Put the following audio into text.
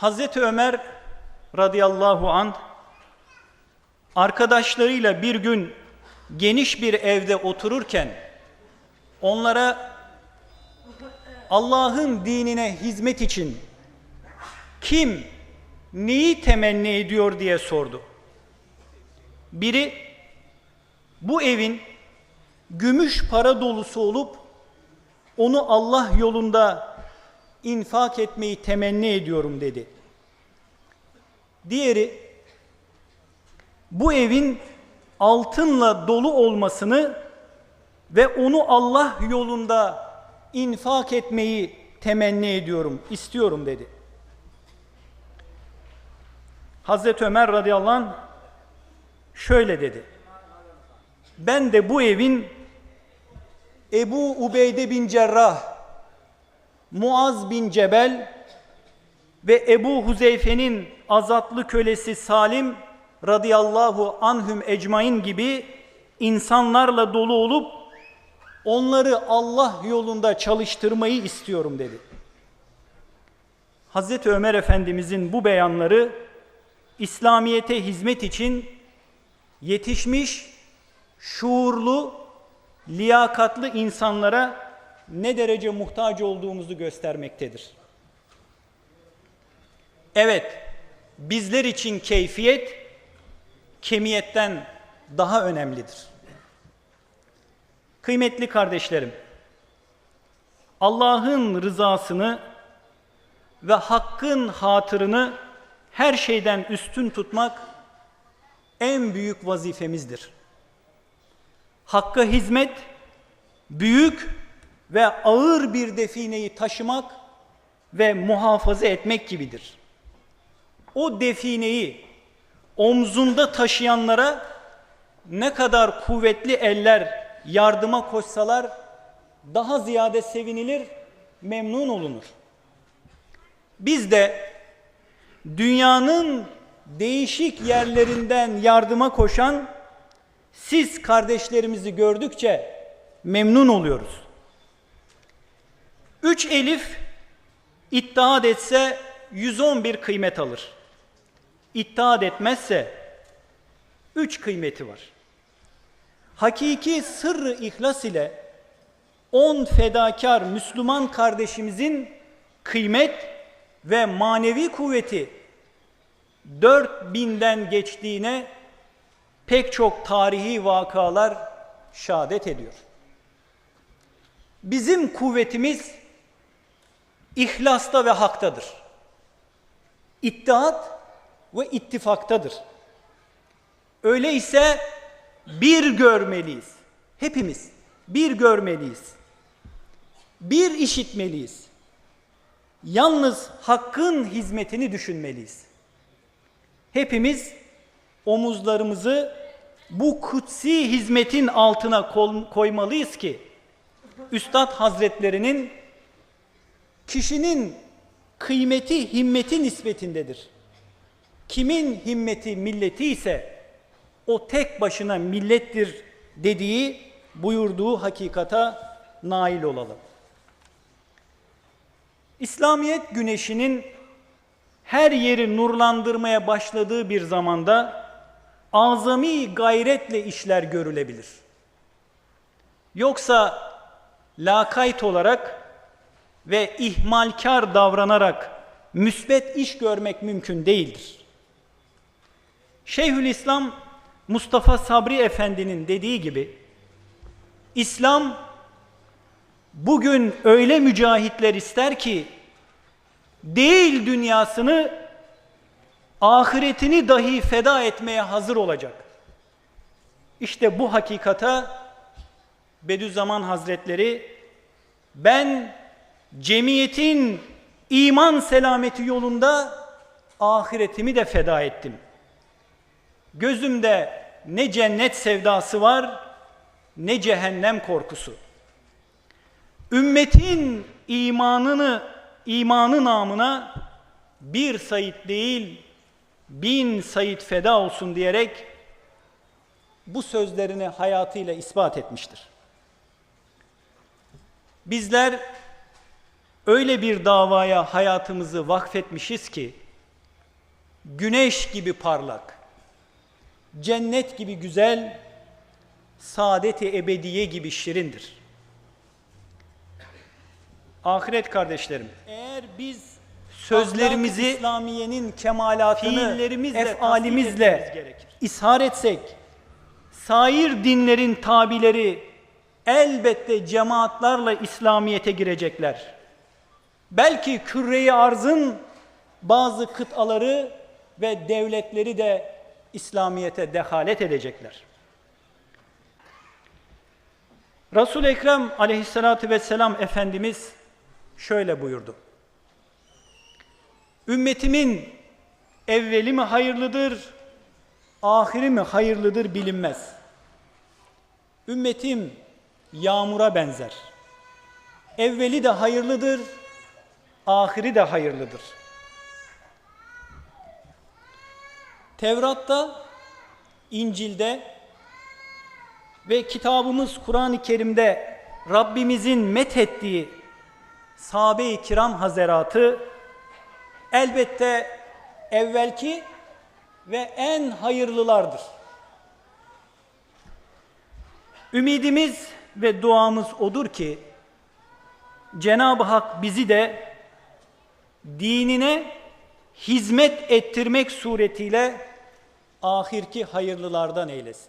Hazreti Ömer radıyallahu an arkadaşlarıyla bir gün geniş bir evde otururken onlara Allah'ın dinine hizmet için kim neyi temenni ediyor diye sordu. Biri bu evin gümüş para dolusu olup onu Allah yolunda infak etmeyi temenni ediyorum dedi. Diğeri bu evin altınla dolu olmasını ve onu Allah yolunda infak etmeyi temenni ediyorum, istiyorum dedi. Hazreti Ömer radıyallahu anh şöyle dedi. Ben de bu evin Ebu Ubeyde bin Cerrah, Muaz bin Cebel ve Ebu Huzeyfe'nin azatlı kölesi Salim radıyallahu anhüm ecmain gibi insanlarla dolu olup onları Allah yolunda çalıştırmayı istiyorum dedi. Hazreti Ömer Efendimizin bu beyanları İslamiyete hizmet için yetişmiş, şuurlu, liyakatlı insanlara ne derece muhtaç olduğumuzu göstermektedir. Evet, bizler için keyfiyet kemiyetten daha önemlidir. Kıymetli kardeşlerim, Allah'ın rızasını ve hakkın hatırını her şeyden üstün tutmak en büyük vazifemizdir. Hakka hizmet büyük ve ağır bir defineyi taşımak ve muhafaza etmek gibidir. O defineyi omzunda taşıyanlara ne kadar kuvvetli eller yardıma koşsalar daha ziyade sevinilir, memnun olunur. Biz de dünyanın değişik yerlerinden yardıma koşan siz kardeşlerimizi gördükçe memnun oluyoruz. Üç elif iddia etse 111 kıymet alır. İddia etmezse üç kıymeti var. Hakiki sırrı ihlas ile on fedakar Müslüman kardeşimizin kıymet ve manevi kuvveti dört binden geçtiğine pek çok tarihi vakalar şehadet ediyor. Bizim kuvvetimiz ihlasta ve haktadır. İttihat ve ittifaktadır. Öyleyse bir görmeliyiz. Hepimiz bir görmeliyiz. Bir işitmeliyiz. Yalnız hakkın hizmetini düşünmeliyiz. Hepimiz omuzlarımızı bu kutsi hizmetin altına koymalıyız ki Üstad Hazretlerinin kişinin kıymeti himmeti nispetindedir. Kimin himmeti milleti ise o tek başına millettir dediği buyurduğu hakikata nail olalım. İslamiyet güneşinin her yeri nurlandırmaya başladığı bir zamanda azami gayretle işler görülebilir. Yoksa lakayt olarak ve ihmalkar davranarak müsbet iş görmek mümkün değildir. Şeyhülislam Mustafa Sabri Efendi'nin dediği gibi İslam bugün öyle mücahitler ister ki değil dünyasını ahiretini dahi feda etmeye hazır olacak. İşte bu hakikata Bediüzzaman Hazretleri ben cemiyetin iman selameti yolunda ahiretimi de feda ettim. Gözümde ne cennet sevdası var ne cehennem korkusu. Ümmetin imanını imanı namına bir sayit değil bin sayit feda olsun diyerek bu sözlerini hayatıyla ispat etmiştir. Bizler öyle bir davaya hayatımızı vakfetmişiz ki güneş gibi parlak, cennet gibi güzel, saadeti ebediye gibi şirindir. Ahiret kardeşlerim, eğer biz sözlerimizi İslamiye'nin kemalatını fiillerimizle, efalimizle ishar etsek, sair dinlerin tabileri elbette cemaatlarla İslamiyet'e girecekler. Belki küre-i arzın bazı kıtaları ve devletleri de İslamiyet'e dehalet edecekler. Resul-i Ekrem aleyhissalatü vesselam Efendimiz şöyle buyurdu. Ümmetimin evveli mi hayırlıdır, ahiri mi hayırlıdır bilinmez. Ümmetim yağmura benzer. Evveli de hayırlıdır, ahiri de hayırlıdır. Tevrat'ta, İncil'de ve kitabımız Kur'an-ı Kerim'de Rabbimizin methettiği sahabe-i kiram hazeratı elbette evvelki ve en hayırlılardır. Ümidimiz ve duamız odur ki Cenab-ı Hak bizi de dinine hizmet ettirmek suretiyle ahirki hayırlılardan eylesin.